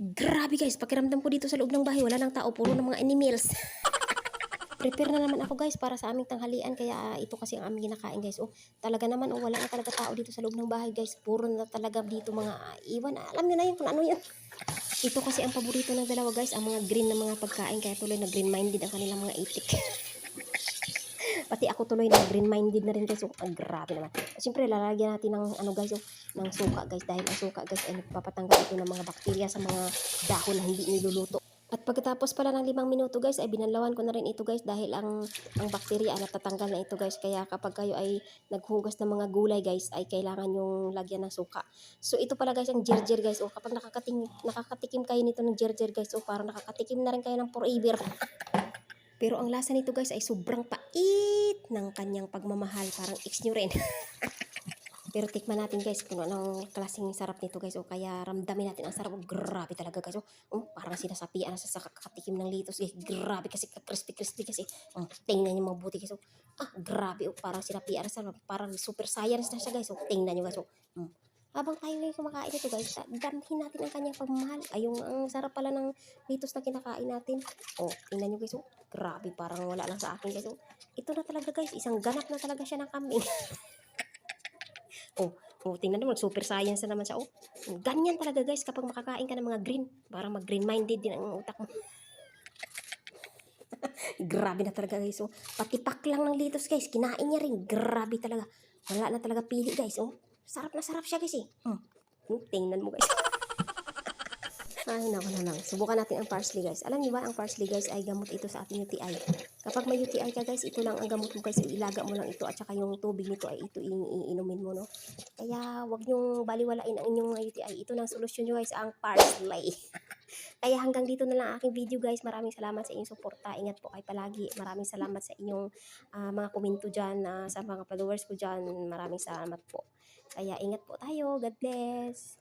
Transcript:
Grabe guys, pakiramdam ko dito sa loob ng bahay, wala nang tao, puro ng mga animals. Prepare na naman ako guys para sa aming tanghalian kaya ah, ito kasi ang aming kinakain guys. Oh, talaga naman oh wala na talaga tao dito sa loob ng bahay guys. Puro na talaga dito mga ah, iwan. Alam niyo na yun kung ano yan. Ito kasi ang paborito ng dalawa guys, ang mga green na mga pagkain kaya tuloy na green minded ang kanilang mga itik. Pati ako tuloy na green minded na rin guys. Oh, grabe naman. Siyempre lalagyan natin ng ano guys, oh, ng suka guys dahil ang suka guys ay nagpapatanggal ito ng mga bakterya sa mga dahon na hindi niluluto. At pagkatapos pala ng limang minuto guys ay binanlawan ko na rin ito guys dahil ang ang bakterya ay natatanggal na ito guys kaya kapag kayo ay naghugas ng mga gulay guys ay kailangan yung lagyan ng suka. So ito pala guys ang jerjer guys oh kapag nakakating nakakatikim kayo nito ng jerjer guys oh parang nakakatikim na rin kayo ng forever. Pero ang lasa nito guys ay sobrang pait ng kanyang pagmamahal parang ex nyo rin. Pero tikman natin guys kung anong klaseng sarap nito guys. O kaya ramdamin natin ang sarap. Oh, grabe talaga guys. Oh, oh parang sinasapian na sa kakatikim ng litos. guys. grabe kasi crispy-crispy kasi. Oh, tingnan niyo mabuti guys. Oh, ah, grabe. Oh, parang sinapian na sa Parang super science na siya guys. Oh, tingnan niyo guys. Oh, mm. Habang tayo ngayon kumakain ito guys, da- damhin natin ang kanyang pagmamahal. Ay, yung ang sarap pala ng litos na kinakain natin. Oh, tingnan niyo guys. Oh, grabe. Parang wala lang sa akin guys. Oh, ito na talaga guys. Isang ganap na talaga siya ng kambing. Oh, oh, tingnan mo, super science na naman siya. Oh, ganyan talaga guys kapag makakain ka ng mga green. Parang mag-green minded din ang utak mo. Grabe na talaga guys. Oh, pati pak lang ng litos guys. Kinain niya rin. Grabe talaga. Wala na talaga pili guys. Oh, sarap na sarap siya guys eh. Hmm, tingnan mo guys. Ay, naku na lang. Subukan natin ang parsley guys. Alam niyo ba, ang parsley guys ay gamot ito sa ating UTI. Kapag may UTI ka guys, ito lang ang gamot mo guys. Ilaga mo lang ito at saka yung tubig nito ay ito iinumin mo no. Kaya wag niyong baliwalain ang inyong UTI. Ito lang solusyon nyo guys, ang parsley. Kaya hanggang dito na lang ang aking video guys. Maraming salamat sa inyong suporta. Ingat po kayo palagi. Maraming salamat sa inyong ah, mga komento dyan, ah, sa mga followers ko dyan. Maraming salamat po. Kaya ingat po tayo. God bless.